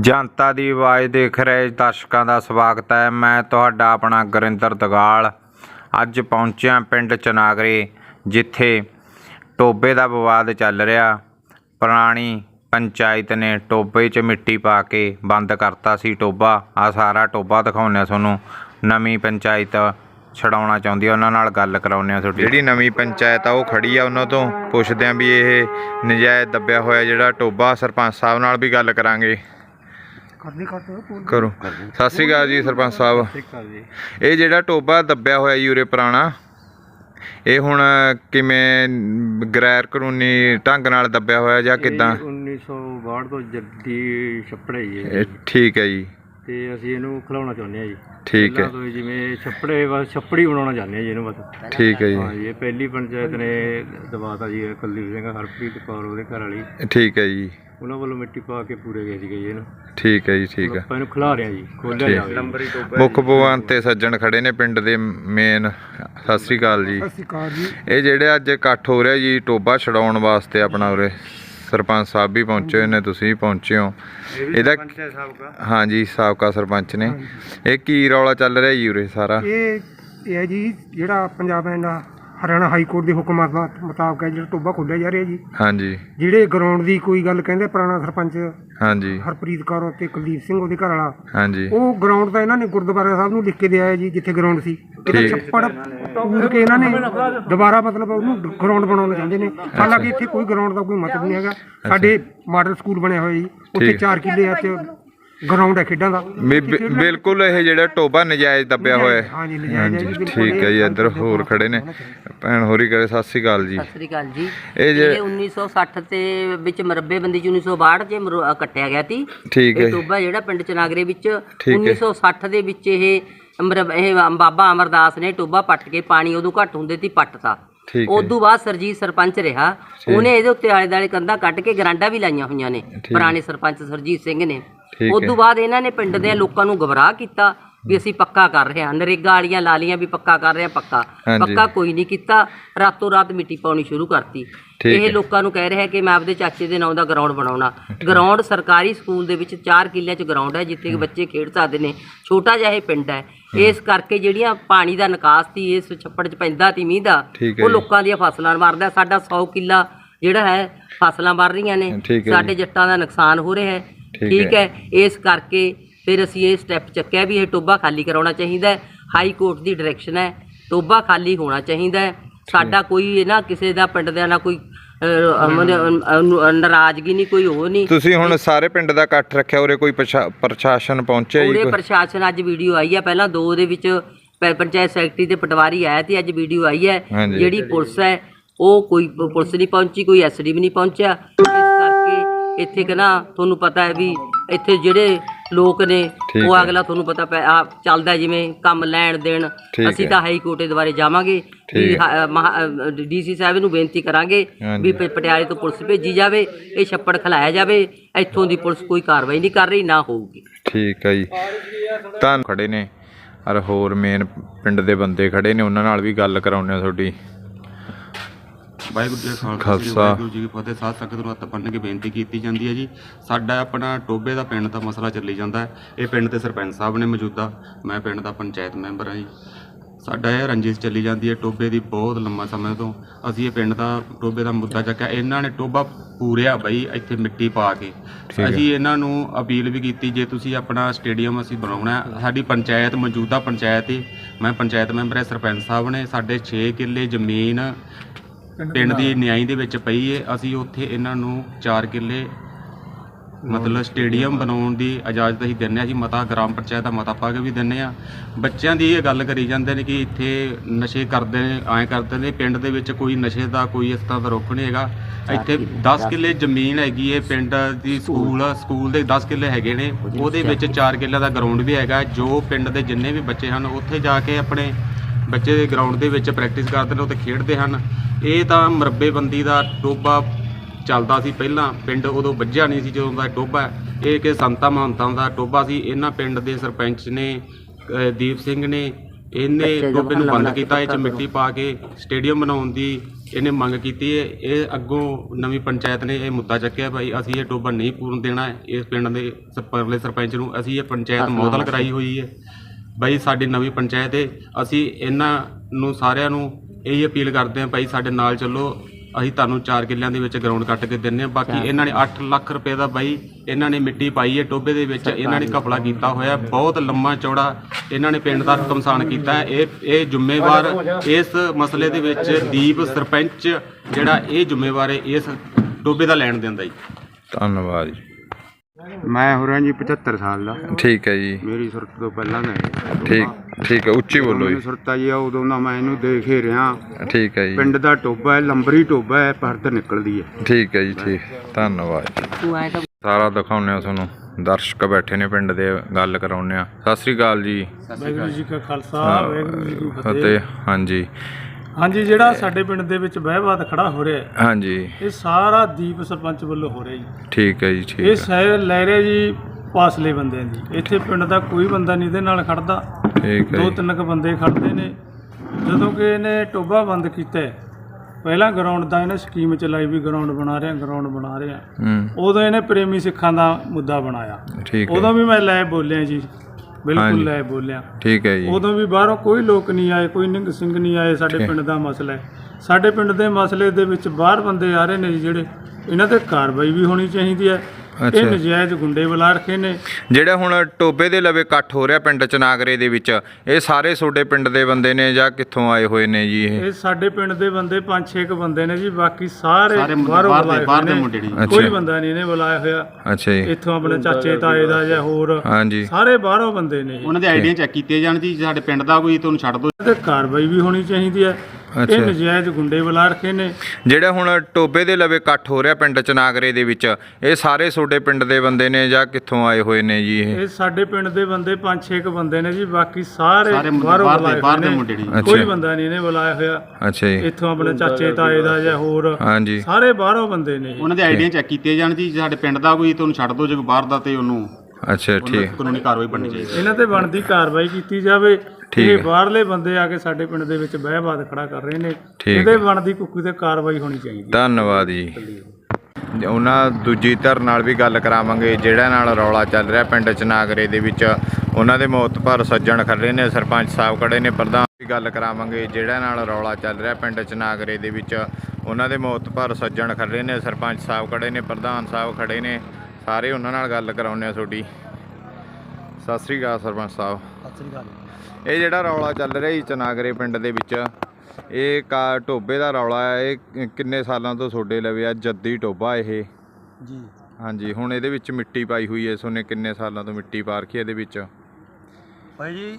ਜਨਤਾ ਦੀ ਆਵਾਜ਼ ਦੇਖ ਰਹੇ ਦਰਸ਼ਕਾਂ ਦਾ ਸਵਾਗਤ ਹੈ। ਮੈਂ ਤੁਹਾਡਾ ਆਪਣਾ ਗੁਰਿੰਦਰ ਦਗਾਲ। ਅੱਜ ਪਹੁੰਚਿਆ ਪਿੰਡ ਚਨਾਗਰੇ, ਜਿੱਥੇ ਟੋਬੇ ਦਾ ਵਿਵਾਦ ਚੱਲ ਰਿਹਾ। ਪੁਰਾਣੀ ਪੰਚਾਇਤ ਨੇ ਟੋਬੇ 'ਚ ਮਿੱਟੀ ਪਾ ਕੇ ਬੰਦ ਕਰਤਾ ਸੀ ਟੋਬਾ। ਆ ਸਾਰਾ ਟੋਬਾ ਦਿਖਾਉਂਦੇ ਤੁਹਾਨੂੰ। ਨਵੀਂ ਪੰਚਾਇਤ ਛਡਾਉਣਾ ਚਾਹੁੰਦੀ ਆ। ਉਹਨਾਂ ਨਾਲ ਗੱਲ ਕਰਾਉਂਦੇ ਆ ਤੁਹਾਡੀ ਜਿਹੜੀ ਨਵੀਂ ਪੰਚਾਇਤ ਆ, ਉਹ ਖੜੀ ਆ ਉਹਨਾਂ ਤੋਂ। ਪੁੱਛਦੇ ਆ ਵੀ ਇਹ ਨਜਾਇਜ਼ ਦੱਬਿਆ ਹੋਇਆ ਜਿਹੜਾ ਟੋਬਾ, ਸਰਪੰਚ ਸਾਹਿਬ ਨਾਲ ਵੀ ਗੱਲ ਕਰਾਂਗੇ। ਕਰੋ ਸਤਿ ਸ਼੍ਰੀ ਅਕਾਲ ਜੀ ਸਰਪੰਚ ਸਾਹਿਬ। ਇਹ ਜਿਹੜਾ ਟੋਬਾ ਦੱਬਿਆ ਹੋਇਆ ਜੀ ਉਰੇ ਪੁਰਾਣਾ ਇਹ ਹੁਣ ਕਿਵੇਂ ਗੈਰ ਕਾਨੂੰਨੀ ਢੰਗ ਨਾਲ ਦੱਬਿਆ ਹੋਇਆ ਜਾਂ ਕਿਦਾਂ? 1962 ਤੋਂ ਜੱਦੀ ਛੱਪੜੇ ਜੀ। ਠੀਕ ਹੈ ਜੀ। ਤੇ ਅਸੀਂ ਇਹਨੂੰ ਖਿਲਾਉਣਾ ਚਾਹੁੰਦੇ ਆ ਜੀ। ਠੀਕ ਹੈ। ਪਹਿਲਾਂ ਤੋਂ ਹੀ ਜਿਵੇਂ ਛੱਪੜੇ ਬਸ ਛੱਪੜੀ ਬਣਾਉਣਾ ਚਾਹੁੰਦੇ ਆ ਜੀ ਇਹਨੂੰ ਬਸ। ਠੀਕ ਹੈ ਜੀ। ਹਾਂ ਜੀ ਇਹ ਪਹਿਲੀ ਪੰਚਾਇਤ ਨੇ ਦਬਾਤਾ ਜੀ ਇਹ ਕੁਲਦੀਪ ਸਿੰਘ ਹਰਪ੍ਰੀਤ ਕੌਰ ਉਹਦੇ ਘਰ ਵਾਲੀ। ਠੀਕ ਹੈ ਜੀ। ਉਹਨਾਂ ਵੱਲੋਂ ਮਿੱਟੀ ਪਾ ਕੇ ਪੂਰੇ ਗਏ ਸੀਗੇ ਜੀ ਇਹਨੂੰ। ਠੀਕ ਹੈ ਜੀ ਠੀਕ ਹੈ। ਆਪਾਂ ਇਹਨੂੰ ਖਿਲਾ ਰਹੇ ਆ ਜੀ ਖੋਲਿਆ ਠੀਕ। ਜਾਵੇ। ਨੰਬਰ ਹੀ ਮੁੱਖ ਭਗਵਾਨ ਤੇ ਸੱਜਣ ਖੜੇ ਨੇ ਪਿੰਡ ਦੇ ਮੇਨ। ਸਤਿ ਸ਼੍ਰੀ ਅਕਾਲ ਜੀ। ਸਤਿ ਸ਼੍ਰੀ ਜੀ। ਇਹ ਜਿਹੜੇ ਅੱਜ ਇਕੱਠ ਹੋ ਰਿਹਾ ਜੀ ਟੋਬਾ ਛਡਾਉਣ ਵਾਸਤੇ ਆਪਣਾ ਉਰੇ। ਸਰਪੰਚ ਸਾਹਿਬ ਵੀ ਪਹੁੰਚੇ ਹੋਏ ਨੇ ਤੁਸੀਂ ਵੀ ਪਹੁੰਚੇ ਹੋ। ਇਹਦਾ ਹਾਂਜੀ ਸਾਬਕਾ ਸਰਪੰਚ ਨੇ। ਇਹ ਕੀ ਰੌਲਾ ਚੱਲ ਰਿਹਾ ਜੀ ਉਰੇ ਸਾਰਾ? ਇਹ ਇਹ ਹੈ ਜੀ ਜਿਹੜਾ ਪੰਜਾਬ ਦਾ ਹਰਿਆਣਾ ਹਾਈ ਕੋਰਟ ਦੇ ਹੁਕਮਾਂ ਦਾ ਮੁਤਾਬਕ ਹੈ ਜਿਹੜਾ ਟੋਬਾ ਖੋਲਿਆ ਜਾ ਰਿਹਾ ਜੀ। ਹਾਂਜੀ। ਜਿਹੜੇ ਗਰਾਊਂਡ ਦੀ ਕੋਈ ਗੱਲ ਕਹਿੰਦੇ ਪੁਰਾਣਾ ਸਰਪੰਚ ਹਾਂਜੀ। ਹਰਪ੍ਰੀਤ ਕੌਰ ਤੇ ਕੁਲਦੀਪ ਸਿੰਘ ਉਹਦੇ ਘਰ ਵਾਲਾ ਹਾਂਜੀ। ਉਹ ਗਰਾਊਂਡ ਤਾਂ ਇਹਨਾਂ ਨੇ ਗੁਰਦੁਆਰਾ ਸਾਹਿਬ ਨੂੰ ਲਿਖ ਕੇ ਦਿਆ ਹੈ ਜੀ ਜਿੱਥੇ ਗਰਾਊਂਡ ਸੀ। ਇਹਦਾ। ਛੱਪੜ ਪੂਰ ਕੇ ਇਹਨਾਂ ਨੇ ਦੁਬਾਰਾ ਮਤਲਬ ਉਹਨੂੰ ਗਰਾਊਂਡ ਬਣਾਉਣਾ ਚਾਹੁੰਦੇ ਨੇ। ਹਾਲਾਂਕਿ ਇੱਥੇ ਕੋਈ ਗਰਾਊਂਡ ਦਾ ਕੋਈ ਮਤਲਬ ਨਹੀਂ ਹੈਗਾ। ਸਾਡੇ ਮਾਡਲ ਸਕੂਲ ਬਣਿਆ ਹੋਇਆ ਜੀ ਉੱਥੇ ਠੀਕ। 4 ਕਿੱਲੇ ਆ ਤੇ ਗਰਾਊਂਡ ਹੈ ਖੇਡਾਂ ਦਾ। ਵੀ ਬਿ- ਬਿਲਕੁਲ ਇਹ ਜਿਹੜਾ ਟੋਬਾ ਨਜਾਇਜ਼ ਦੱਬਿਆ ਹੋਇਆ ਹੈ। ਹਾਂਜੀ ਨਜਾਇਜ਼ ਹੈ ਜੀ, ਹਾਂਜੀ ਬਿਲਕੁਲ ਠੀਕ ਹੈ ਜੀ ਇੱਧਰ ਹੋਰ ਖੜੇ ਨੇ। ਭੈਣ ਹੋਰੀ ਕਰੇ ਸਤਿ ਸ਼੍ਰੀ ਅਕਾਲ ਜੀ। ਸਤਿ ਸ੍ਰੀ ਅਕਾਲ ਜੀ। ਇਹ ਜੇ ਇਹ 1960 ਤੇ ਵਿੱਚ ਮਰੱਬੇਬੰਦੀ ਚ 1962 ਚ ਮਰੋ- ਅ, ਕੱਟਿਆ ਗਿਆ ਸੀ। ਠੀਕ ਹੈ ਇਹ ਜੀ, ਟੋਬਾ ਜਿਹੜਾ ਪਿੰਡ ਚਨਾਗਰੇ ਵਿੱਚ ਠੀਕ ਹੈ। 1960 ਦੇ ਵਿੱਚ ਇਹ ਮਰਬ- ਇਹ ਬਾਬਾ ਅਮਰਦਾਸ ਨੇ ਟੋਬਾ ਪੱਟ ਕੇ ਪਾਣੀ ਉਦੋਂ ਘੱਟ ਹੁੰਦੇ ਸੀ ਪੱਟਤਾ ਠੀਕ ਹੈ। ਉਦੋਂ ਬਾਅਦ ਸਰਜੀਤ ਸਰਪੰਚ ਰਿਹਾ। ਉਹਨੇ ਇਹਦੇ ਉੱਤੇ ਆਲੇ ਦਾਲੇ ਕੰਧਾਂ ਕੱਟ ਕੇ ਗਰਾਂਡਾ ਵੀ ਲਾਈਆਂ ਹੋਈਆਂ ਨੇ। ਪੁਰਾਣੇ ਸਰਪੰਚ ਸਰਜੀਤ ਸਿੰਘ ਨੇ। ਠੀਕ ਉਦੋਂ ਬਾਅਦ ਇਹਨਾਂ ਨੇ ਪਿੰਡ ਦੇ ਲੋਕਾਂ ਨੂੰ ਗਮਰਾਹ ਕੀਤਾ ਵੀ ਅਸੀਂ ਪੱਕਾ ਕਰ ਰਹੇ ਹਾਂ। ਨਰੇਗਾ ਵਾਲੀਆਂ ਲਾਲੀਆਂ ਵੀ ਪੱਕਾ ਕਰ ਰਹੇ ਹਾਂ ਪੱਕਾ। ਹਾਂਜੀ। ਪੱਕਾ ਕੋਈ ਨਹੀਂ ਕੀਤਾ। ਰਾਤੋਂ ਰਾਤ ਮਿੱਟੀ ਪਾਉਣੀ ਸ਼ੁਰੂ ਕਰਤੀ। ਠੀਕ ਇਹ ਹੈ। ਲੋਕਾਂ ਨੂੰ ਕਹਿ ਰਿਹਾ ਕਿ ਮੈਂ ਆਪਦੇ ਚਾਚੇ ਦੇ ਨਾਂ ਦਾ ਗਰਾਊਂਡ ਬਣਾਉਣਾ। ਗਰਾਊਂਡ ਸਰਕਾਰੀ ਸਕੂਲ ਦੇ ਵਿੱਚ 4 ਕਿੱਲਿਆਂ 'ਚ ਗਰਾਊਂਡ ਹੈ ਜਿੱਥੇ ਕਿ ਬੱਚੇ ਖੇਡ ਸਕਦੇ ਨੇ। ਛੋਟਾ ਜਿਹਾ ਇਹ ਪਿੰਡ ਹੈ। ਇਸ ਕਰਕੇ ਜਿਹੜੀਆਂ ਪਾਣੀ ਦਾ ਨਿਕਾਸ ਸੀ ਇਸ ਛੱਪੜ 'ਚ ਪੈਂਦਾ ਤੀ ਮੀਂਹ ਦਾ ਠੀਕ ਹੈ ਉਹ ਜੀ। ਲੋਕਾਂ ਦੀਆਂ ਫਸਲਾਂ ਮਾਰਦਾ। ਸਾਡਾ 100 ਕਿੱਲਾ ਜਿਹੜਾ ਹੈ ਫਸਲਾਂ ਮਰ ਰਹੀਆਂ ਨੇ। ਠੀਕ ਹੈ ਸਾਡੇ ਜੱਟਾਂ ਦਾ ਨੁਕਸਾਨ ਹੋ ਰਿਹਾ ਹੈ। ਠੀਕ ਹੈ। ਇਸ ਕਰਕੇ ਫਿਰ ਅਸੀਂ ਇਹ ਸਟੈਪ ਚੱਕਿਆ ਵੀ ਇਹ ਟੋਬਾ ਖਾਲੀ ਕਰਾਉਣਾ ਚਾਹੀਦਾ ਹੈ। ਹਾਈ ਕੋਰਟ ਦੀ ਡਾਇਰੈਕਸ਼ਨ ਹੈ ਟੋਬਾ ਖਾਲੀ ਹੋਣਾ ਚਾਹੀਦਾ ਹੈ। ਸਾਡਾ ਕੋਈ ਨਾ ਕਿਸੇ ਦਾ ਪਿੰਡ ਦਾ ਨਾ ਕੋਈ ਨਾਰਾਜ਼ਗੀ ਨਹੀਂ ਕੋਈ ਉਹ ਨਹੀਂ। ਤੁਸੀਂ ਹੁਣ ਸਾਰੇ ਪਿੰਡ ਦਾ ਇਕੱਠ ਰੱਖਿਆ ਉਰੇ ਕੋਈ ਪ੍ਰਸ਼ਾ- ਪ੍ਰਸ਼ਾਸਨ ਪਹੁੰਚਿਆ ਜੀ ਕੋਈ? ਪ੍ਰਸ਼ਾਸਨ ਅੱਜ ਵੀਡੀਓ ਆਈ ਹੈ ਪਹਿਲਾਂ ਦੋ ਦੇ ਵਿੱਚ ਪੰਚਾਇਤ ਸੈਕਟਰੀ ਤੇ ਪਟਵਾਰੀ ਆਇਆ ਤੇ ਅੱਜ ਵੀਡੀਓ ਆਈ ਹੈ। ਜਿਹੜੀ ਪੁਲਿਸ ਹੈ ਉਹ ਕੋਈ ਪੁਲਿਸ ਨਹੀਂ ਪਹੁੰਚੀ ਕੋਈ ਐਸਡੀ ਵੀ ਨਹੀਂ ਪਹੁੰਚਿਆ। ਇੱਥੇ ਕਿ ਨਾ ਤੁਹਾਨੂੰ ਪਤਾ ਹੈ ਵੀ ਇੱਥੇ ਜਿਹੜੇ ਲੋਕ ਨੇ ਠੀਕ ਉਹ ਹੈ। ਅਗਲਾ ਤੁਹਾਨੂੰ ਪਤਾ ਪੈ- ਆ ਚੱਲਦਾ ਜਿਵੇਂ ਕੰਮ ਲੈਣ ਦੇਣ ਠੀਕ ਅਸੀਂ ਹੈ। ਤਾਂ ਹਾਈ ਕੋਰਟ ਦੇ ਦੁਆਰੇ ਜਾਵਾਂਗੇ ਠੀਕ ਡੀਸੀ ਸਾਹਿਬ ਨੂੰ ਬੇਨਤੀ ਕਰਾਂਗੇ ਹਾਂਜੀ। ਵੀ ਪ- ਪਟਿਆਲੇ ਤੋਂ ਪੁਲਿਸ ਭੇਜੀ ਜਾਵੇ ਇਹ ਛੱਪੜ ਖਲਾਇਆ ਜਾਵੇ ਇੱਥੋਂ ਦੀ ਪੁਲਿਸ ਕੋਈ ਕਾਰਵਾਈ ਨਹੀਂ ਕਰ ਰਹੀ ਨਾ ਹੋਊਗੀ ਠੀਕ ਹੈ ਜੀ ਤਾਂ ਖੜੇ ਨੇ ਔਰ ਹੋਰ ਮੇਨ ਪਿੰਡ ਦੇ ਬੰਦੇ ਖੜੇ ਨੇ ਉਹਨਾਂ ਨਾਲ ਵੀ ਗੱਲ ਕਰਾਉਂਦੇ ਆ ਤੁਹਾਡੀ ਵਾਹਿਗੁਰੂ ਜੀ ਕਾ ਖਾਲਸਾ। ਖਾਲਸਾ। ਵਾਹਿਗੁਰੂ ਜੀ ਕੀ ਫਤਿਹ। ਸਾਧ ਸੰਗਤ ਨੂੰ ਹੱਥ ਬੰਨ੍ਹ ਕੇ ਬੇਨਤੀ ਕੀਤੀ ਜਾਂਦੀ ਹੈ ਜੀ। ਸਾਡਾ ਆਪਣਾ ਟੋਬੇ ਦਾ ਪਿੰਡ ਦਾ ਮਸਲਾ ਚੱਲੀ ਜਾਂਦਾ ਹੈ। ਇਹ ਪਿੰਡ ਦੇ ਸਰਪੰਚ ਸਾਹਿਬ ਨੇ ਮੌਜੂਦਾ ਮੈਂ ਪਿੰਡ ਦਾ ਪੰਚਾਇਤ ਮੈਂਬਰ ਹਾਂ ਜੀ। ਸਾਡਾ ਇਹ ਰੰਜਿਸ਼ ਚੱਲੀ ਜਾਂਦੀ ਹੈ ਟੋਬੇ ਦੀ ਬਹੁਤ ਲੰਮਾ ਸਮੇਂ ਤੋਂ। ਅਸੀਂ ਇਹ ਪਿੰਡ ਦਾ ਟੋਬੇ ਦਾ ਮੁੱਦਾ ਚੱਕਿਆ। ਇਹਨਾਂ ਨੇ ਟੋਬਾ ਪੂਰਿਆ ਬਈ ਇੱਥੇ ਮਿੱਟੀ ਪਾ ਕੇ। ਹੈ। ਅਸੀਂ ਇਹਨਾਂ ਨੂੰ ਅਪੀਲ ਵੀ ਕੀਤੀ ਜੇ ਤੁਸੀਂ ਆਪਣਾ ਸਟੇਡੀਅਮ ਅਸੀਂ ਬਣਾਉਣਾ ਹੈ, ਸਾਡੀ ਪੰਚਾਇਤ ਮੌਜੂਦਾ ਪੰਚਾਇਤ ਹੈ। ਮੈਂ ਪੰਚਾਇਤ ਮੈਂਬਰ ਹੈ ਸਰਪੰਚ ਸਾਹਿਬ ਨੇ ਸਾਡੇ 6 ਕਿੱਲੇ ਜ਼ਮੀਨ ਪਿੰਡ ਦੀ ਨਿਆਈ ਦੇ ਵਿੱਚ ਪਈ ਏ। ਅਸੀਂ ਉੱਥੇ ਇਹਨਾਂ ਨੂੰ 4 ਕਿੱਲੇ ਮਤਲਬ ਸਟੇਡੀਅਮ ਬਣਾਉਣ ਦੀ ਇਜਾਜ਼ਤ ਅਸੀਂ ਦਿੰਨੇ ਆ ਜੀ ਮਤਾ ਗ੍ਰਾਮ ਪੰਚਾਇਤ ਦਾ ਮਤਾ ਪਾ ਕੇ ਵੀ ਦਿੰਨੇ ਆ ਬੱਚਿਆਂ ਦੀ ਇਹ ਗੱਲ ਕਰੀ ਜਾਂਦੇ ਨੇ ਕਿ ਇੱਥੇ ਨਸ਼ੇ ਕਰਦੇ ਨੇ ਐਂ ਕਰਦੇ ਨੇ। ਪਿੰਡ ਦੇ ਵਿੱਚ ਕੋਈ ਨਸ਼ੇ ਦਾ ਕੋਈ ਇਸ ਤਰ੍ਹਾਂ ਦਾ ਰੁੱਖ ਨਹੀਂ ਹੈਗਾ। ਇੱਥੇ 10 ਕਿੱਲੇ ਜ਼ਮੀਨ ਹੈਗੀ ਏ। ਪਿੰਡ ਦੀ ਸਕੂਲ। ਸਕੂਲ ਦੇ 10 ਕਿੱਲੇ ਹੈਗੇ ਨੇ। ਉਹਦੇ ਵਿੱਚ 4 ਕਿੱਲਿਆਂ ਦਾ ਗਰਾਊਂਡ ਵੀ ਹੈਗਾ। ਜੋ ਪਿੰਡ ਦੇ ਜਿੰਨੇ ਵੀ ਬੱਚੇ ਹਨ ਉੱਥੇ ਜਾ ਕੇ ਆਪਣੇ ਬੱਚੇ ਦੇ ਗਰਾਊਂਡ ਦੇ ਵਿੱਚ ਪ੍ਰੈਕਟਿਸ ਕਰਦੇ ਨੇ ਉੱਥੇ ਖੇਡਦੇ ਹਨ। ਇਹ ਤਾਂ ਮਰੱਬੇਬੰਦੀ ਦਾ ਟੋਬਾ ਚੱਲਦਾ ਸੀ ਪਹਿਲਾਂ ਪਿੰਡ ਉਦੋਂ ਵੱਜਿਆ ਨਹੀਂ ਸੀ ਜਦੋਂ ਦਾ ਟੋਬਾ ਇਹ ਕਿ ਸੰਤਾਂ ਮਹੰਤਾਂ ਦਾ ਟੋਬਾ ਸੀ ਇਹਨਾਂ ਪਿੰਡ ਦੇ ਸਰਪੰਚ ਨੇ ਦੀਪ ਸਿੰਘ ਨੇ ਇਹਨੇ ਟੋਬੇ ਨੂੰ ਬੰਦ ਕੀਤਾ ਇਹ ਚ ਮਿੱਟੀ ਪਾ ਕੇ ਸਟੇਡੀਅਮ ਬਣਾਉਣ ਦੀ ਇਹਨੇ ਮੰਗ ਕੀਤੀ ਹੈ। ਇਹ ਅੱਗੋਂ ਨਵੀਂ ਪੰਚਾਇਤ ਨੇ ਇਹ ਮੁੱਦਾ ਚੱਕਿਆ ਭਾਈ ਅਸੀਂ ਇਹ ਟੋਬਾ ਨਹੀਂ ਪੂਰਨ ਦੇਣਾ। ਇਸ ਪਿੰਡ ਦੇ ਪਰਲੇ ਸਰਪੰਚ ਨੂੰ ਅਸੀਂ ਇਹ ਪੰਚਾਇਤ ਮੌਦਲ ਕਰਾਈ ਹੋਈ ਹੈ। ਭਾਈ ਸਾਡੀ ਨਵੀਂ ਪੰਚਾਇਤ ਹੈ ਅਸੀਂ ਇਹਨਾਂ ਨੂੰ ਸਾਰਿਆਂ ਨੂੰ ਇਹੀ ਅਪੀਲ ਕਰਦੇ ਹਾਂ ਭਾਈ ਸਾਡੇ ਨਾਲ ਚੱਲੋ ਅਸੀਂ ਤੁਹਾਨੂੰ 4 ਕਿੱਲਿਆਂ ਦੇ ਵਿੱਚ ਗਰਾਊਂਡ ਕੱਟ ਕੇ ਦਿੰਨੇ ਆ ਬਾਕੀ ਇਹਨਾਂ ਨੇ 8 ਲੱਖ ਰੁਪਏ ਦਾ ਬਾਈ ਇਹਨਾਂ ਨੇ ਮਿੱਟੀ ਪਾਈ ਹੈ ਟੋਬੇ ਦੇ ਵਿੱਚ ਇਹਨਾਂ ਨੇ ਘਪਲਾ ਕੀਤਾ ਹੋਇਆ ਬਹੁਤ ਲੰਮਾ ਚੌੜਾ ਇਹਨਾਂ ਨੇ ਪਿੰਡ ਦਾ ਕਮਸਾਨ ਕੀਤਾ ਹੈ ਇਹ ਇਹ ਜ਼ਿੰਮੇਵਾਰ ਇਸ ਮਸਲੇ ਦੇ ਵਿੱਚ ਦੀਪ ਸਰਪੰਚ ਜਿਹੜਾ ਇਹ ਜ਼ਿੰਮੇਵਾਰ ਹੈ ਇਸ ਟੋਬੇ ਦਾ ਲੈਣ ਦਿੰਦਾ ਜੀ। ਧੰਨਵਾਦ ਜੀ। ਮੈਂ ਹੋ ਰਿਹਾ ਜੀ 75 ਸਾਲ ਦਾ। ਠੀਕ ਹੈ ਜੀ। ਮੇਰੀ ਸੁਰਤ ਤੋਂ ਪਹਿਲਾਂ ਦਾ ਹੈ ਠੀਕ ਠੀਕ ਹੈ ਉੱਚੀ ਬੋਲੋ ਮੈਨੂੰ ਜੀ ਸੁਰਤਾ ਜੀ ਆ ਉਦੋਂ ਦਾ ਮੈਂ ਇਹਨੂੰ ਦੇਖ ਹੀ ਰਿਹਾ। ਠੀਕ ਹੈ ਜੀ। ਪਿੰਡ ਦਾ ਟੋਬਾ ਹੈ ਲੰਬਰੀ ਟੋਬਾ ਹੈ ਪਰਦ ਨਿਕਲਦੀ ਹੈ। ਠੀਕ ਹੈ ਜੀ ਠੀਕ। ਧੰਨਵਾਦ ਜੀ। ਸਾਰਾ ਦਿਖਾਉਂਦੇ ਆ ਤੁਹਾਨੂੰ। ਦਰਸ਼ਕ ਬੈਠੇ ਨੇ ਪਿੰਡ ਦੇ ਗੱਲ ਕਰਾਉਂਦੇ ਆ ਸਤਿ ਸ੍ਰੀ ਅਕਾਲ ਜੀ। ਵਾਹਿਗੁਰੂ ਜੀ ਕਾ ਖਾਲਸਾ ਵਾਹਿਗੁਰੂ ਜੀ ਕੀ ਫਤਿਹ ਅਤੇ ਹਾਂਜੀ। ਹਾਂਜੀ ਜਿਹੜਾ ਸਾਡੇ ਪਿੰਡ ਦੇ ਵਿੱਚ ਬਹਿਵਾਦ ਖੜਾ ਹੋ ਰਿਹਾ ਹੈ ਹਾਂਜੀ। ਇਹ ਸਾਰਾ ਦੀਪ ਸਰਪੰਚ ਵੱਲੋਂ ਹੋ ਰਿਹਾ ਜੀ। ਠੀਕ ਹੈ ਜੀ ਠੀਕ ਇਹ ਹੈ ਸਹਿ ਲੈ ਰਿਹਾ ਜੀ ਪਾਸਲੇ ਬੰਦਿਆਂ ਦੀ। ਇੱਥੇ ਪਿੰਡ ਦਾ ਕੋਈ ਬੰਦਾ ਨਹੀਂ ਇਹਦੇ ਨਾਲ ਖੜਦਾ। ਠੀਕ ਹੈ ਦੋ ਜੀ। ਤਿੰਨ ਕੁ ਬੰਦੇ ਖੜਦੇ ਨੇ। ਜਦੋਂ ਕਿ ਇਹਨੇ ਟੋਬਾ ਬੰਦ ਕੀਤਾ ਹੈ, ਪਹਿਲਾਂ ਗਰਾਊਂਡ ਦਾ ਇਹਨੇ ਸਕੀਮ ਚਲਾਈ ਵੀ ਗਰਾਊਂਡ ਬਣਾ ਰਿਹਾ ਗਰਾਊਂਡ ਬਣਾ ਰਿਹਾ। ਹੂੰ। ਉਦੋਂ ਇਹਨੇ ਪ੍ਰੇਮੀ ਸਿੱਖਾਂ ਦਾ ਮੁੱਦਾ ਬਣਾਇਆ। ਠੀਕ ਹੈ। ਉਦੋਂ ਵੀ ਮੈਂ ਲੈ ਬੋਲਿਆ ਜੀ। ਬਿਲਕੁਲ ਲੈ ਬੋਲਿਆ। ਠੀਕ ਹੈ ਜੀ। ਉਦੋਂ ਵੀ ਬਾਹਰੋਂ ਕੋਈ ਲੋਕ ਨਹੀਂ ਆਏ ਕੋਈ ਨਿੰਗ ਸਿੰਘ ਨਹੀਂ ਆਏ ਸਾਡੇ ਪਿੰਡ ਦਾ ਮਸਲਾ ਹੈ। ਸਾਡੇ ਪਿੰਡ ਦੇ ਮਸਲੇ ਦੇ ਵਿੱਚ ਬਾਹਰ ਬੰਦੇ ਆ ਰਹੇ ਨੇ ਜੀ ਜਿਹੜੇ ਇਹਨਾਂ ਤੇ ਕਾਰਵਾਈ ਵੀ ਹੋਣੀ ਚਾਹੀਦੀ ਹੈ। ਇਹ ਨਜਾਇਜ਼ ਗੁੰਡੇ ਬੁਲਾ ਰੱਖੇ ਨੇ। ਜਿਹੜਾ ਹੁਣ ਟੋਬੇ ਦੇ ਲਵੇ ਇਕੱਠ ਹੋ ਰਿਹਾ ਪਿੰਡ ਚਨਾਗਰੇ ਦੇ ਵਿੱਚ ਇਹ ਸਾਰੇ ਤੁਹਾਡੇ ਪਿੰਡ ਦੇ ਬੰਦੇ ਨੇ ਜਾਂ ਕਿੱਥੋਂ ਆਏ ਹੋਏ ਨੇ ਜੀ ਇਹ? ਇਹ ਸਾਡੇ ਪਿੰਡ ਦੇ ਬੰਦੇ ਪੰਜ ਛੇ ਕੁ ਬੰਦੇ ਨੇ ਜੀ ਬਾਕੀ ਸਾਰੇ ਬਾਹਰੋਂ ਬਾਹਰ ਦੇ- ਬਾਹਰ ਮੁੰਡੇ ਨੇ। ਕੋਈ ਬੰਦਾ ਨਹੀਂ ਇਹਨੇ ਬੁਲਾਇਆ ਹੋਇਆ। ਅੱਛਾ ਜੀ। ਇੱਥੋਂ ਆਪਣੇ ਚਾਚੇ ਤਾਏ ਦਾ ਜਾਂ ਹੋਰ। ਹਾਂਜੀ। ਸਾਰੇ ਬਾਹਰੋਂ ਬੰਦੇ ਨੇ ਜੀ। ਉਹਨਾਂ ਦੇ ਆਈਡੀਆਂ ਚੈੱਕ ਕੀਤੇ ਜਾਣ ਜੀ ਸਾਡੇ ਪਿੰਡ ਦਾ ਕੋਈ ਤੁਹਾਨੂੰ ਛੱਡ ਦੋ ਤੇ ਕਾਰਵਾਈ ਵੀ ਹੋਣੀ ਚਾਹੀਦੀ ਹੈ। ਅੱਛਾ। ਇਹ ਨਜਾਇਜ਼ ਗੁੰਡੇ ਬੁਲਾ ਰੱਖੇ ਨੇ ਜਿਹੜਾ ਹੁਣ ਟੋਬੇ ਦੇ ਲਵੇ ਇਕੱਠ ਹੋ ਰਿਹਾ ਪਿੰਡ ਚਨਾਗਰੇ ਦੇ ਵਿੱਚ ਇਹ ਸਾਰੇ ਤੁਹਾਡੇ ਪਿੰਡ ਦੇ ਬੰਦੇ ਨੇ ਜਾਂ ਕਿੱਥੋਂ ਆਏ ਹੋਏ ਨੇ ਜੀ ਇਹ ਇਹ ਸਾਡੇ ਪਿੰਡ ਦੇ ਬੰਦੇ ਪੰਜ ਛੇ ਕੁ ਬੰਦੇ ਨੇ ਜੀ ਬਾਕੀ ਸਾਰੇ ਸਾਰੇ ਮੁੰਡੇ ਬਾਹਰੋਂ ਬਾਹਰ ਦੇ- ਬੁਲਾਏ ਬਾਹਰ ਹੋਏ ਦੇ ਨੇ। ਮੁੰਡੇ ਨੇ। ਅੱਛਾ। ਕੋਈ ਬੰਦਾ ਨਹੀਂ ਇਹਨੇ ਬੁਲਾਇਆ ਹੋਇਆ ਅੱਛਾ ਜੀ ਇੱਥੋਂ ਆਪਣੇ ਚਾਚੇ ਤਾਏ ਦਾ ਜਾਂ ਹੋਰ ਹਾਂਜੀ ਸਾਰੇ ਬਾਹਰੋਂ ਬੰਦੇ ਨੇ ਇਹ। ਉਹਨਾਂ ਦੇ ਆਈਡੀਆਂ ਚੈੱਕ ਕੀਤੇ ਜਾਣ ਜੀ ਸਾਡੇ ਪਿੰਡ ਦਾ ਕੋਈ ਤੁਹਾਨੂੰ ਛੱਡ ਦੋ ਜੇ ਕੋਈ ਬਾਹਰ ਦਾ ਤੇ ਉਹਨੂੰ ਅੱਛਾ ਠੀਕ ਕਾਨੂੰਨੀ ਕਾਰਵਾਈ ਬਣਨੀ ਚਾਹੀਦੀ ਇਹਨਾਂ ਤੇ ਬਣਦੀ ਕਾਰਵਾਈ ਕੀਤੀ ਜਾਵੇ ਠੀਕ ਇਹ ਹੈ। ਬਾਹਰਲੇ ਬੰਦੇ ਆ ਕੇ ਸਾਡੇ ਪਿੰਡ ਦੇ ਵਿੱਚ ਬਹਿਬਾਦ ਖੜਾ ਕਰ ਰਹੇ ਨੇ ਠੀਕ ਇਹਦੇ। ਬਣਦੀ ਕੁੱਕੀ ਤੇ ਕਾਰਵਾਈ ਹੋਣੀ ਚਾਹੀਦੀ ਧੰਨਵਾਦ ਜੀ। ਉਹਨਾਂ ਦੂਜੀ ਧਰ ਨਾਲ ਵੀ ਗੱਲ ਕਰਾਵਾਂਗੇ ਜਿਹੜਾ ਨਾਲ ਰੌਲਾ ਚੱਲ ਰਿਹਾ ਪਿੰਡ ਚਨਾਗਰੇ ਦੇ ਵਿੱਚ ਉਹਨਾਂ ਦੇ ਮੌਤ ਪਰ ਸੱਜਣ ਖੜੇ ਨੇ ਸਰਪੰਚ ਸਾਹਿਬ ਖੜੇ ਨੇ ਪ੍ਰਧਾਨ ਵੀ ਗੱਲ ਕਰਾਵਾਂਗੇ ਜਿਹੜਾ ਨਾਲ ਰੌਲਾ ਚੱਲ ਰਿਹਾ ਪਿੰਡ ਚਨਾਗਰੇ ਦੇ ਵਿੱਚ ਉਹਨਾਂ ਦੇ ਮੌਤ ਪਰ ਸੱਜਣ ਖੜੇ ਨੇ ਸਰਪੰਚ ਸਾਹਿਬ ਖੜੇ ਨੇ ਪ੍ਰਧਾਨ ਸਾਹਿਬ ਖੜੇ ਨੇ ਸਾਰੇ ਉਹਨਾਂ ਨਾਲ ਗੱਲ ਕਰਾਉਂਦੇ ਆ ਤੁਹਾਡੀ। ਸਤਿ ਸ੍ਰੀ ਅਕਾਲ ਸਰਪੰਚ ਸਾਹਿਬ। ਇਹ ਜਿਹੜਾ ਰੌਲਾ ਚੱਲ ਰਿਹਾ ਜੀ ਚਨਾਗਰੇ ਪਿੰਡ ਦੇ ਵਿੱਚ ਇਹ ਕਾ ਟੋਬੇ ਦਾ ਰੌਲਾ ਹੈ ਇਹ ਕਿੰਨੇ ਸਾਲਾਂ ਤੋਂ ਤੁਹਾਡੇ ਲਵੇ ਆ ਜੱਦੀ ਟੋਬਾ ਇਹ। ਜੀ। ਹਾਂਜੀ ਹੁਣ ਇਹਦੇ ਵਿੱਚ ਮਿੱਟੀ ਪਾਈ ਹੋਈ ਹੈ ਸੋਨੇ ਕਿੰਨੇ ਸਾਲਾਂ ਤੋਂ ਮਿੱਟੀ ਪਾ ਰੱਖੀ ਇਹਦੇ ਵਿੱਚ। ਭਾਈ ਜੀ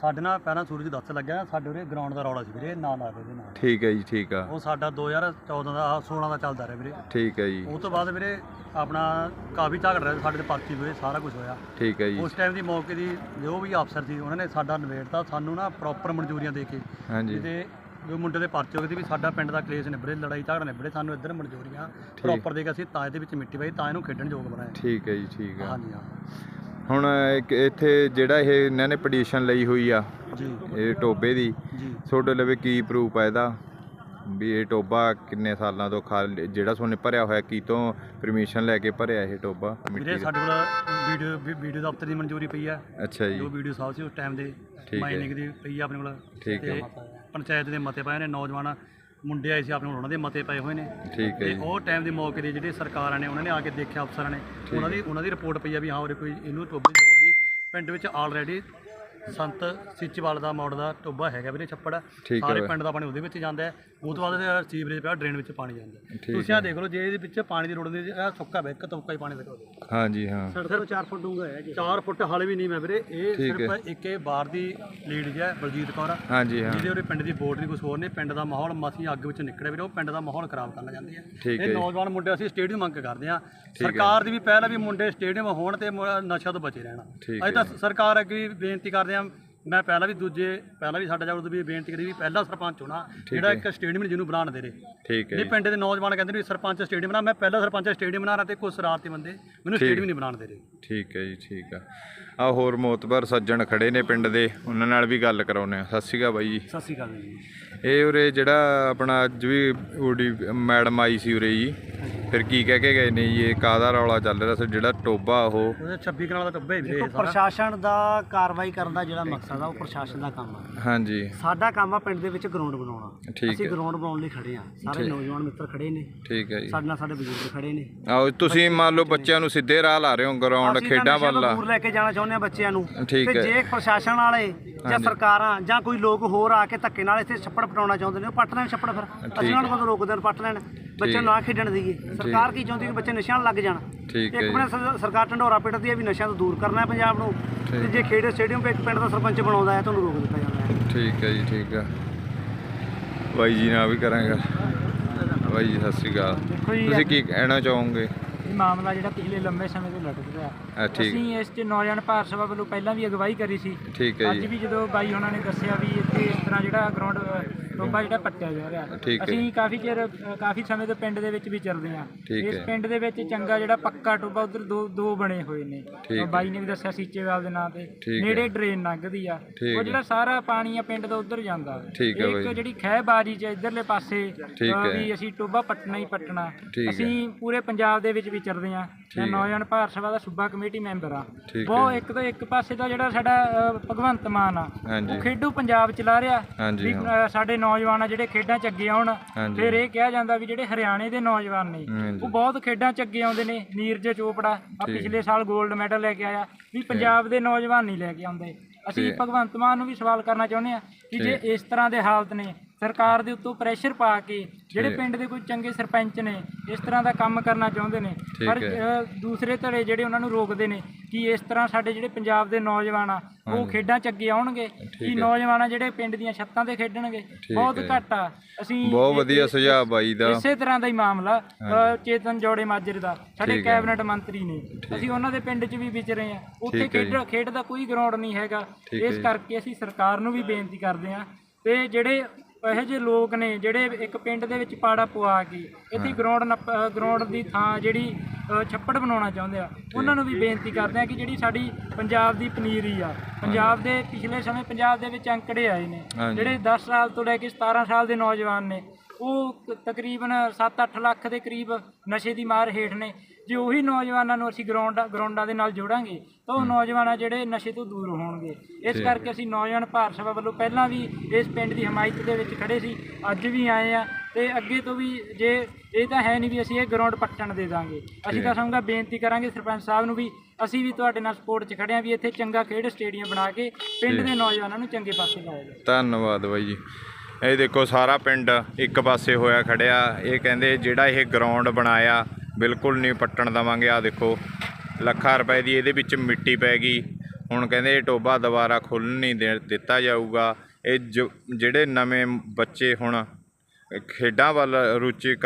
ਸਾਡੇ ਨਾਲ ਪਹਿਲਾਂ ਸੂਰਜ ਦੱਸ ਲੱਗਿਆ ਸਾਡੇ ਉਰੇ ਗਰਾਊਂਡ ਦਾ ਰੌਲਾ ਸੀ ਵੀਰੇ ਨਾ ਲਾ ਦੇ ਨਾਲ। ਠੀਕ ਹੈ ਜੀ ਠੀਕ ਆ। ਉਹ ਸਾਡਾ 2014 ਦਾ ਆਹ 16 ਦਾ ਚੱਲਦਾ ਰਿਹਾ ਵੀਰੇ। ਠੀਕ ਹੈ ਜੀ। ਉਹ ਤੋਂ ਬਾਅਦ ਵੀਰੇ ਆਪਣਾ ਕਾਫੀ ਝਗੜ ਰਿਹਾ ਸਾਡੇ ਤੇ ਪਰਚੀ ਹੋਏ ਸਾਰਾ ਕੁਝ ਹੋਇਆ। ਠੀਕ ਹੈ ਜੀ। ਉਸ ਟਾਈਮ ਦੀ ਮੌਕੇ ਦੀ ਜੋ ਵੀ ਅਫਸਰ ਸੀ ਉਹਨਾਂ ਨੇ ਸਾਡਾ ਨਿਬੇੜਤਾ ਸਾਨੂੰ ਨਾ ਪ੍ਰੋਪਰ ਮਨਜ਼ੂਰੀਆਂ ਦੇ ਕੇ। ਹਾਂਜੀ। ਤੇ ਜੋ ਮੁੰਡੇ ਦੇ ਪਰਚੇ ਹੋ ਗਏ ਸੀ ਵੀ ਸਾਡਾ ਪਿੰਡ ਦਾ ਕਲੇਸ਼ ਨਿਬੜੇ ਲੜਾਈ ਝਗੜਾ ਨਿਬੜੇ ਸਾਨੂੰ ਇੱਧਰ ਮਨਜ਼ੂਰੀਆਂ ਪ੍ਰੋਪਰ ਦੇ ਕੇ ਅਸੀਂ ਤਾਂ ਇਹਦੇ ਵਿੱਚ ਮਿੱਟੀ ਪਾਈ ਤਾਂ ਇਹਨੂੰ ਖੇਡਣ ਯੋਗ ਬਣਾਇਆ। ਠੀਕ ਹੈ ਜੀ ਠੀਕ ਆ। ਹਾਂਜੀ ਹਾਂ। ਹੁਣ ਇੱਕ ਇੱਥੇ ਜਿਹੜਾ ਇਹ ਇਹਨਾਂ ਨੇ ਪਟੀਸ਼ਨ ਲਈ ਹੋਈ ਆ ਜੀ। ਇਹ ਟੋਬੇ ਦੀ ਜੀ। ਤੁਹਾਡੇ ਲਵੇ ਕੀ ਪ੍ਰੂਫ ਆ ਇਹਦਾ? ਵੀ ਇਹ ਟੋਬਾ ਕਿੰਨੇ ਸਾਲਾਂ ਤੋਂ ਖਾਲੀ ਜਿਹੜਾ ਤੁਹਾਨੂੰ ਭਰਿਆ ਹੋਇਆ ਕੀ ਤੋਂ ਪਰਮਿਸ਼ਨ ਲੈ ਕੇ ਭਰਿਆ ਇਹ ਟੋਬਾ ਵੀਰੇ ਸਾਡੇ ਕੋਲ ਵੀਡੀਓ ਵੀ- ਵੀਡੀਓ ਦਫ਼ਤਰ ਦੀ ਮਨਜ਼ੂਰੀ ਪਈ ਆ। ਅੱਛਾ ਜੀ। ਜੋ ਵੀਡੀਓ ਸਾਹਿਬ ਸੀ ਉਸ ਟਾਈਮ ਦੇ ਠੀਕ ਹੈ। ਮਾਈਨਿੰਗ ਦੀ ਪਈ ਆ ਆਪਣੇ ਕੋਲ। ਠੀਕ ਹੈ। ਤੇ ਪੰਚਾਇਤ ਦੇ ਮਤੇ ਪਏ ਨੇ ਨੌਜਵਾਨ ਮੁੰਡੇ ਆਏ ਸੀ ਆਪਣੇ ਕੋਲ ਉਹਨਾਂ ਦੇ ਮਤੇ ਪਏ ਹੋਏ ਨੇ। ਠੀਕ ਹੈ ਤੇ ਜੀ। ਉਹ ਟਾਈਮ ਦੇ ਮੌਕੇ ਦੇ ਜਿਹੜੇ ਸਰਕਾਰਾਂ ਨੇ ਉਹਨਾਂ ਨੇ ਆ ਕੇ ਦੇਖਿਆ ਅਫਸਰਾਂ ਨੇ। ਉਹਨਾਂ ਦੀ ਉਹਨਾਂ ਦੀ ਰਿਪੋਰਟ ਪਈ ਆ ਵੀ ਹਾਂ ਉਰੇ ਕੋਈ ਇਹਨੂੰ ਟੋਬੇ ਦੀ ਲੋੜ ਨਹੀਂ। ਪਿੰਡ ਵਿੱਚ ਆਲਰੇਡੀ ਸੰਤ ਸਿੱਚਵਾਲ ਦਾ ਮੋੜ ਦਾ ਟੋਬਾ ਹੈਗਾ ਵੀਰੇ ਛੱਪੜ। ਠੀਕ ਹੈ ਸਾਰੇ। ਪਿੰਡ ਦਾ ਪਾਣੀ ਉਹਦੇ ਵਿੱਚ ਜਾਂਦਾ ਹੈ। ਉਹ ਤੋਂ ਬਾਅਦ ਸੀਵਰੇਜ ਪਿਆ ਡਰੇਨ ਵਿੱਚ ਪਾਣੀ ਜਾਂਦਾ ਤੁਸੀਂ ਆ ਦੇਖ ਲਓ ਜੇ ਇਹਦੇ ਵਿੱਚ ਪਾਣੀ ਦੀ ਲੋੜ ਨਹੀਂ ਇਹ ਸੁੱਕਾ ਵੇ ਇੱਕ ਤੁਪਕਾ ਹੀ ਪਾਣੀ ਦਿਖਾਓ। ਹਾਂਜੀ ਹਾਂ। ਸਿਰਫ 4 ਫੁੱਟ ਡੂੰਘਾ ਹੈ ਜੀ। 4 ਫੁੱਟ ਹਾਲੇ ਵੀ ਨਹੀਂ ਮੈਂ ਵੀਰੇ। ਇਹ ਸਿਰਫ ਇੱਕ ਇਹ ਬਾਹਰ ਦੀ ਲੀਡ ਹੈ ਬਲਜੀਤ ਕੌਰ। ਹਾਂਜੀ ਹਾਂ। ਜਿਹਦੇ ਉਰੇ ਪਿੰਡ ਦੀ ਬੋਰਡ ਨਹੀਂ ਕੁਝ ਹੋਰ ਨਹੀਂ ਪਿੰਡ ਦਾ ਮਾਹੌਲ ਮਸੀਂ ਅੱਗ ਵਿੱਚ ਨਿਕਲਿਆ ਵੀਰੇ ਉਹ ਪਿੰਡ ਦਾ ਮਾਹੌਲ ਖਰਾਬ ਕਰਨਾ ਚਾਹੁੰਦੀ ਹੈ ਇਹ। ਨੌਜਵਾਨ ਮੁੰਡੇ ਅਸੀਂ ਸਟੇਡੀਅਮ ਮੰਗ ਕਰਦੇ ਹਾਂ। ਸਰਕਾਰ ਦੀ ਵੀ ਪਹਿਲ ਹੈ ਵੀ ਮੁੰਡੇ ਸਟੇਡੀਅਮ ਹੋਣ ਤੇ ਨਸ਼ਾ ਤੋਂ ਬਚੇ ਰਹਿਣ। ਅਸੀਂ ਤਾਂ ਸਰਕਾਰ ਅੱਗੇ ਵੀ ਬੇਨਤੀ ਕਰਦੇ ਹਾਂ ਮੈਂ ਪਹਿਲਾਂ ਵੀ ਦੂਜੇ ਪਹਿਲਾਂ ਵੀ ਸਾਡਾ ਜਦੋਂ ਵੀ ਬੇਨਤੀ ਕਰੀ ਵੀ ਪਹਿਲਾ ਸਰਪੰਚ ਹੋਣਾ ਜਿਹੜਾ ਇੱਕ ਸਟੇਡੀਅਮ ਜਿਹਨੂੰ ਬਣਾਉਣ ਦੇ ਰਹੇ। ਠੀਕ ਹੈ ਜੀ। ਪਿੰਡ ਦੇ ਨੌਜਵਾਨ ਕਹਿੰਦੇ ਨੇ ਸਰਪੰਚ ਸਟੇਡੀਅਮ ਬਣਾ ਮੈਂ ਪਹਿਲਾ ਸਰਪੰਚ ਸਟੇਡੀਅਮ ਬਣਾ ਰਿਹਾ ਤੇ ਕੁਝ ਸ਼ਰਾਰਤੀ ਬੰਦੇ ਮੈਨੂੰ ਸਟੇਡੀਅਮ ਨਹੀਂ ਬਣਾਉਣ ਦੇ ਰਹੇ। ਠੀਕ ਹੈ ਜੀ ਠੀਕ ਆ। ਆ ਹੋਰ ਮੋਤਬਰ ਸੱਜਣ ਖੜੇ ਨੇ ਪਿੰਡ ਦੇ ਉਹਨਾਂ ਨਾਲ ਵੀ ਗੱਲ ਕਰਾਉਨੇ ਆ। ਸਤਿ ਸ਼੍ਰੀ ਅਕਾਲ ਬਾਈ ਜੀ। ਸਤਿ ਸ਼੍ਰੀ ਅਕਾਲ ਜੀ। ਇਹ ਉਰੇ ਜਿਹੜਾ ਆਪਣਾ ਅੱਜ ਵੀ ਓਡੀ ਮੈਡਮ ਆਈ ਸੀ ਉਰੇ ਜੀ। ਫਿਰ ਕੀ ਕਹਿ ਕੇ ਗਏ? ਨੇ ਜੀ ਇਹ ਕਾਹਦਾ ਰੌਲਾ ਚੱਲ ਰਿਹਾ? ਸੀ ਜਿਹੜਾ ਟੋਬਾ ਉਹ ਉਹਦੇ 26 ਕਨਾਲ ਦਾ ਟੱਬੇ ਵੀਰੇ ਦੇਖੋ ਇਹ ਸਾਰਾ। ਪ੍ਰਸ਼ਾਸਨ ਦਾ ਕਾਰਵਾਈ ਕਰਨ ਦਾ ਜਿਹੜਾ ਮਕਸਦ ਆ ਉਹ ਪ੍ਰਸ਼ਾਸਨ ਦਾ ਕੰਮ ਆ। ਹਾਂਜੀ। ਸਾਡਾ ਕੰਮ ਆ ਪਿੰਡ ਦੇ ਵਿੱਚ ਗਰਾਊਂਡ ਬਣਾਉਣਾ। ਠੀਕ ਅਸੀਂ ਹੈ। ਗਰਾਊਂਡ ਬਣਾਉਣ ਲਈ ਖੜੇ ਆ। ਸਾਰੇ। ਨੌਜਵਾਨ ਮਿੱਤਰ ਖੜੇ ਨੇ। ਠੀਕ ਹੈ ਜੀ। ਸਾਡੇ ਨਾਲ ਸਾਡੇ ਬਜ਼ੁਰਗ ਖੜੇ ਨੇ। ਆਓ ਤੁਸੀਂ ਮੰਨ ਲਓ ਬੱਚਿਆਂ ਨੂੰ ਸਿੱਧੇ ਰਾਹ ਲਾ ਰਹੇ ਹੋ ਗਰਾਊਂਡ ਖੇਡਾਂ ਵੱਲ ਦੂਰ ਲੈ ਕੇ ਜਾਣਾ ਚਾਹੁੰਦੇ ਆ ਬੱਚਿਆਂ ਨੂੰ। ਠੀਕ ਤੇ ਹੈ। ਜੇ ਪ੍ਰਸ਼ਾਸਨ ਵਾਲੇ ਜਾਂ। ਸਰਕਾਰਾਂ ਜਾਂ ਕੋਈ ਲੋਕ ਹੋਰ ਆ ਕੇ ਧੱਕੇ ਨਾਲ ਇੱਥੇ ਛੱਪੜ ਪਟਾਉਣਾ ਚਾਹੁੰਦੇ ਨੇ ਉਹ ਪੱਟ ਲੈਣ ਛੱਪੜ ਫਿਰ। ਅਸੀਂ ਉਹਨਾਂ ਨੂੰ ਕਦੋਂ ਰੋਕਦੇ ਨੇ ਪੱਟ ਲੈਣ। ਬੱਚਿਆਂ ਨੂੰ ਖੇਡਣ ਦਈਏ ਸਰਕਾਰ ਕੀ ਚਾਹੁੰਦੀ ਕਿ ਬੱਚੇ ਨਸ਼ਿਆਂ ਲੱਗ ਜਾਣ? ਠੀਕ ਹੈ ਇੱਕ। ਬਣੇ ਸਰਕਾਰ ਢੰਡੋਰਾ ਪਿੱਟਦੀ ਹੈ ਵੀ ਨਸ਼ਿਆਂ ਤੋਂ ਦੂਰ ਕਰਨਾ ਹੈ ਪੰਜਾਬ ਨੂੰ। ਤੇ ਜੇ ਖੇਡ ਸਟੇਡੀਅਮ ਇੱਕ ਪਿੰਡ ਦਾ ਸਰਪੰਚ ਬਣਾਉਂਦਾ ਹੈ ਤੁਹਾਨੂੰ ਰੋਕ ਦਿੱਤਾ ਜਾਂਦਾ ਹੈ। ਠੀਕ ਹੈ ਜੀ ਠੀਕ ਹੈ। ਬਾਈ ਜੀ ਨਾਲ ਵੀ ਕਰਾਂਗੇ ਬਾਈ ਜੀ ਸਤਿ ਸ਼੍ਰੀ ਅਕਾਲ। ਤੁਸੀਂ ਕੀ ਕਹਿਣਾ ਚਾਹੋਗੇ? ਮਾਮਲਾ ਜਿਹੜਾ ਪਿਛਲੇ ਲੰਬੇ ਸਮੇਂ ਤੋਂ ਲਟਕ ਰਿਹਾ ਠੀਕ। ਅਸੀਂ ਇਸ 'ਚ ਨੌਜਵਾਨ ਭਾਰਤ ਸਭਾ ਵੱਲੋਂ ਪਹਿਲਾਂ ਵੀ ਅਗਵਾਈ ਕਰੀ ਸੀ। ਠੀਕ ਹੈ ਅੱਜ ਜੀ। ਵੀ ਜਦੋਂ ਬਾਈ ਉਹਨਾਂ ਨੇ ਦੱਸਿਆ ਵੀ ਇੱਥੇ ਇਸ ਤਰ੍ਹਾਂ ਜਿਹੜਾ ਗਰਾਊਂਡ ਟੋਬਾ ਜਿਹੜਾ ਪੱਟਿਆ ਜਾ ਰਿਹਾ ਠੀਕ ਹੈ। ਅਸੀਂ ਕਾਫੀ ਚਿਰ ਅ, ਕਾਫੀ ਸਮੇਂ ਤੋਂ ਪਿੰਡ ਦੇ ਵਿੱਚ ਵਿਚਰਦੇ ਠੀਕ ਇਸ ਹੈ। ਪਿੰਡ ਦੇ ਵਿੱਚ ਚੰਗਾ ਜਿਹੜਾ ਪੱਕਾ ਟੋਬਾ ਉਧਰ ਦੋ ਦੋ ਬਣੇ ਹੋਏ ਨੇ ਠੀਕ ਬਾਈ ਨੇ ਵੀ ਦੱਸਿਆ ਸੀਚੇਵਾਲ ਦੇ ਨਾਂ ਤੇ ਠੀਕ ਹੈ। ਨੇੜੇ ਡਰੇਨ ਲੰਘਦੀ ਆ ਠੀਕ ਉਹ ਹੈ। ਜਿਹੜਾ ਸਾਰਾ ਪਾਣੀ ਆ ਪਿੰਡ ਦਾ ਉਧਰ ਜਾਂਦਾ ਠੀਕ ਹੈ ਇੱਕ ਬਾਈ। ਜਿਹੜੀ ਖਹਿਬਾਰੀ ਚ ਇਧਰਲੇ ਪਾਸੇ ਠੀਕ ਅ, ਹੈ। ਵੀ ਅਸੀਂ ਟੋਬਾ ਪੱਟਣਾ ਹੀ ਪੱਟਣਾ ਠੀਕ ਹੈ। ਅਸੀਂ ਪੂਰੇ ਪੰਜਾਬ ਦੇ ਵਿੱਚ ਵਿਚਰਦੇ ਹਾਂ ਠੀਕ ਮੈਂ। ਨੌਜਵਾਨ ਭਾਰਤ ਸਭਾ ਦਾ ਸੂਬਾ ਕਮੇਟੀ ਮੈਂਬਰ ਆ ਠੀਕ ਉਹ। ਇੱਕ ਤੋਂ ਇੱਕ ਪਾਸੇ ਦਾ ਜਿਹੜਾ ਸਾਡਾ ਅ, ਭਗਵੰਤ ਮਾਨ ਆ ਹਾਂਜੀ। ਉਹ ਖੇਡੂ ਪੰਜਾਬ ਚਲਾ ਰਿਹਾ ਹਾਂਜੀ, ਵੀ। ਅ, ਸਾਡੇ ਨੌਜਵਾਨ ਆ ਜਿਹੜੇ ਖੇਡਾਂ ਚ ਅੱਗੇ ਆਉਣ ਹਾਂਜੀ। ਫਿਰ ਇਹ ਕਿਹਾ ਜਾਂਦਾ ਵੀ ਜਿਹੜੇ ਹਰਿਆਣੇ ਦੇ ਨੌਜਵਾਨ ਨੇ ਹਾਂਜੀ। ਉਹ ਬਹੁਤ ਖੇਡਾਂ ਚ ਅੱਗੇ ਆਉਂਦੇ ਨੇ ਨੀਰਜ ਚੋਪੜਾ ਆ ਠੀਕ। ਪਿਛਲੇ ਸਾਲ 골ਡ ਮੈਡਲ ਲੈ ਕੇ ਆਇਆ ਵੀ ਪੰਜਾਬ ਦੇ ਨੌਜਵਾਨ ਨਹੀਂ ਲੈ ਕੇ ਆਉਂਦੇ ਅਸੀਂ ਠੀਕ। ਭਗਵੰਤ ਮਾਨ ਨੂੰ ਵੀ ਸਵਾਲ ਕਰਨਾ ਚਾਹੁੰਦੇ ਆ ਕਿ ਜੇ ਇਸ ਤਰ੍ਹਾਂ ਦੇ ਹਾਲਤ ਨੇ ਸਰਕਾਰ ਦੇ ਉੱਤੋਂ ਪ੍ਰੈਸ਼ਰ ਪਾ ਕੇ ਜਿਹੜੇ। ਪਿੰਡ ਦੇ ਕੋਈ ਚੰਗੇ ਸਰਪੰਚ ਨੇ ਇਸ ਤਰ੍ਹਾਂ ਦਾ ਕੰਮ ਕਰਨਾ ਚਾਹੁੰਦੇ ਨੇ ਪਰ ਦੂਸਰੇ ਧੜੇ ਜਿਹੜੇ ਉਹਨਾਂ ਨੂੰ ਰੋਕਦੇ ਨੇ ਕਿ ਇਸ ਤਰ੍ਹਾਂ ਸਾਡੇ ਜਿਹੜੇ ਪੰਜਾਬ ਦੇ ਨੌਜਵਾਨ ਆ ਉਹ। ਖੇਡਾਂ 'ਚ ਅੱਗੇ ਆਉਣਗੇ ਕਿ। ਨੌਜਵਾਨ ਆ ਜਿਹੜੇ ਪਿੰਡ ਦੀਆਂ ਛੱਤਾਂ ਤੇ ਖੇਡਣਗੇ ਬਹੁਤ। ਘੱਟ ਆ ਅਸੀਂ ਬਹੁਤ ਵਧੀਆ ਸੁਝਾਅ ਬਾਈ ਦਾ ਇਸੇ ਤਰ੍ਹਾਂ ਦਾ ਹੀ ਮਾਮਲਾ ਚੇਤਨ ਜੋੜੇ ਮਾਜਰੇ ਦਾ ਸਾਡੇ। ਕੈਬਨਿਟ ਮੰਤਰੀ ਨੇ ਅਸੀਂ ਉਹਨਾਂ ਦੇ ਪਿੰਡ 'ਚ ਵੀ ਵਿਚਰੇ ਆ ਉੱਥੇ। ਖੇਡ ਖੇਡ ਦਾ ਕੋਈ ਗਰਾਊਂਡ ਨਹੀਂ ਹੈਗਾ ਇਸ। ਕਰਕੇ ਅਸੀਂ ਸਰਕਾਰ ਨੂੰ ਵੀ ਬੇਨਤੀ ਕਰਦੇ ਆ ਤੇ ਜਿਹੜੇ ਇਹੋ ਜਿਹੇ ਲੋਕ ਨੇ ਜਿਹੜੇ ਇੱਕ ਪਿੰਡ ਦੇ ਵਿੱਚ ਪਾੜਾ ਪਵਾ ਕੇ ਇੱਥੇ ਗਰਾਊਂਡ ਗਰਾਊਂਡ ਦੀ ਥਾਂ ਜਿਹੜੀ ਛੱਪੜ ਬਣਾਉਣਾ ਚਾਹੁੰਦੇ ਆ। ਉਹਨਾਂ ਨੂੰ ਵੀ ਬੇਨਤੀ ਕਰਦੇ ਆ ਕਿ ਜਿਹੜੀ ਸਾਡੀ ਪੰਜਾਬ ਦੀ ਪਨੀਰੀ ਆ ਪੰਜਾਬ ਦੇ ਪਿਛਲੇ ਸਮੇਂ ਪੰਜਾਬ ਦੇ ਵਿੱਚ ਅੰਕੜੇ ਆਏ ਨੇ। ਜਿਹੜੇ 10 ਸਾਲ ਤੋਂ ਲੈ ਕੇ 17 ਸਾਲ ਦੇ ਨੌਜਵਾਨ ਨੇ ਉਹ ਤਕਰੀਬਨ 7-8 ਲੱਖ ਦੇ ਕਰੀਬ ਨਸ਼ੇ ਦੀ ਮਾਰ ਹੇਠ ਨੇ। ਜੇ ਉਹੀ ਨੌਜਵਾਨਾਂ ਨੂੰ ਅਸੀਂ ਗਰਾਊਂਡ ਗਰਾਊਂਡਾਂ ਦੇ ਨਾਲ ਜੋੜਾਂਗੇ ਤਾਂ ਉਹ ਨੌਜਵਾਨ ਆ ਜਿਹੜੇ ਨਸ਼ੇ ਤੋਂ ਦੂਰ ਹੋਣਗੇ। ਇਸ ਕਰਕੇ ਅਸੀਂ ਨੌਜਵਾਨ ਭਾਰਤ ਸਭਾ ਵੱਲੋਂ ਪਹਿਲਾਂ ਵੀ ਇਸ ਪਿੰਡ ਦੀ ਹਮਾਇਤ ਦੇ ਵਿੱਚ ਖੜੇ ਸੀ ਅੱਜ ਵੀ ਆਏ ਆ ਤੇ ਅੱਗੇ ਤੋਂ ਵੀ ਜੇ ਇਹ ਤਾਂ ਹੈ ਨਹੀਂ ਵੀ ਅਸੀਂ ਇਹ ਗਰਾਊਂਡ ਪੱਟਣ ਦੇ ਦਾਂਗੇ। ਅਸੀਂ ਤਾਂ ਸਮਝਾ ਬੇਨਤੀ ਕਰਾਂਗੇ ਸਰਪੰਚ ਸਾਹਿਬ ਨੂੰ ਵੀ ਅਸੀਂ ਵੀ ਤੁਹਾਡੇ ਨਾਲ ਸਪੋਰਟ 'ਚ ਖੜੇ ਆ ਵੀ ਇੱਥੇ ਚੰਗਾ ਖੇਡ ਸਟੇਡੀਅਮ ਬਣਾ ਕੇ ਪਿੰਡ ਦੇ ਨੌਜਵਾਨਾਂ ਨੂੰ ਚੰਗੇ ਪਾਸੇ ਲਾਇਆ ਜਾਵੇ ਧੰਨਵਾਦ ਬਾਈ ਜੀ। ਇਹ ਦੇਖੋ ਸਾਰਾ ਪਿੰਡ ਇੱਕ ਪਾਸੇ ਹੋਇਆ ਖੜਿਆ ਇਹ ਕਹਿੰਦੇ ਜਿਹੜਾ ਇਹ ਗਰਾਊਂਡ ਬਣਾਇਆ ਬਿਲਕੁਲ ਨਹੀਂ ਪੱਟਣ ਦਵਾਂਗੇ। ਆ ਦੇਖੋ, ਲੱਖਾਂ ਰੁਪਏ ਦੀ ਇਹਦੇ ਵਿੱਚ ਮਿੱਟੀ ਪੈ ਗਈ। ਹੁਣ ਕਹਿੰਦੇ ਇਹ ਟੋਬਾ ਦੁਬਾਰਾ ਖੁੱਲ੍ਹਣ ਨਹੀਂ ਦੇ- ਦਿੱਤਾ ਜਾਊਗਾ। ਇਹ ਜੋ- ਜਿਹੜੇ ਨਵੇਂ ਬੱਚੇ ਹੁਣ ਖੇਡਾਂ ਵੱਲ ਰੁਚੀ